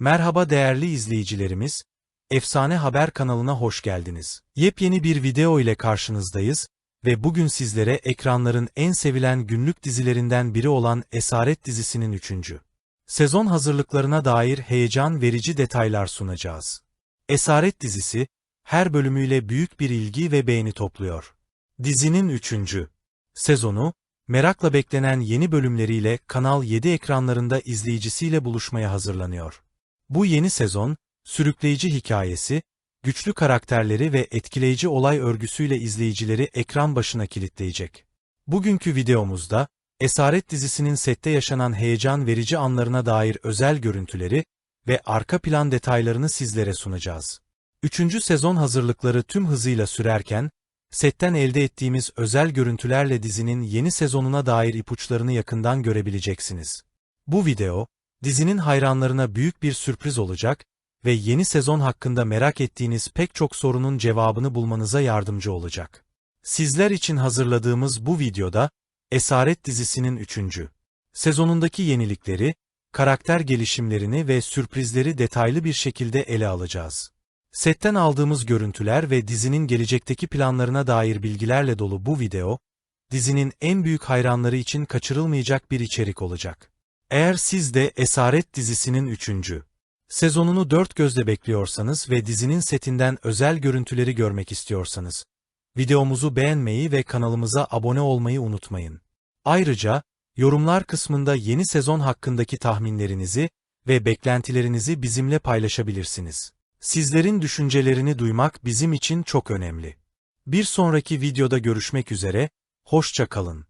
Merhaba değerli izleyicilerimiz, Efsane Haber kanalına hoş geldiniz. Yepyeni bir video ile karşınızdayız ve bugün sizlere ekranların en sevilen günlük dizilerinden biri olan Esaret dizisinin 3. sezon hazırlıklarına dair heyecan verici detaylar sunacağız. Esaret dizisi, her bölümüyle büyük bir ilgi ve beğeni topluyor. Dizinin 3. sezonu, merakla beklenen yeni bölümleriyle Kanal 7 ekranlarında izleyicisiyle buluşmaya hazırlanıyor. Bu yeni sezon, sürükleyici hikayesi, güçlü karakterleri ve etkileyici olay örgüsüyle izleyicileri ekran başına kilitleyecek. Bugünkü videomuzda, Esaret dizisinin sette yaşanan heyecan verici anlarına dair özel görüntüleri ve arka plan detaylarını sizlere sunacağız. Üçüncü sezon hazırlıkları tüm hızıyla sürerken, setten elde ettiğimiz özel görüntülerle dizinin yeni sezonuna dair ipuçlarını yakından görebileceksiniz. Bu video, dizinin hayranlarına büyük bir sürpriz olacak ve yeni sezon hakkında merak ettiğiniz pek çok sorunun cevabını bulmanıza yardımcı olacak. Sizler için hazırladığımız bu videoda, Esaret dizisinin 3. sezonundaki yenilikleri, karakter gelişimlerini ve sürprizleri detaylı bir şekilde ele alacağız. Setten aldığımız görüntüler ve dizinin gelecekteki planlarına dair bilgilerle dolu bu video, dizinin en büyük hayranları için kaçırılmayacak bir içerik olacak. Eğer siz de Esaret dizisinin 3. sezonunu dört gözle bekliyorsanız ve dizinin setinden özel görüntüleri görmek istiyorsanız, videomuzu beğenmeyi ve kanalımıza abone olmayı unutmayın. Ayrıca, yorumlar kısmında yeni sezon hakkındaki tahminlerinizi ve beklentilerinizi bizimle paylaşabilirsiniz. Sizlerin düşüncelerini duymak bizim için çok önemli. Bir sonraki videoda görüşmek üzere, hoşça kalın.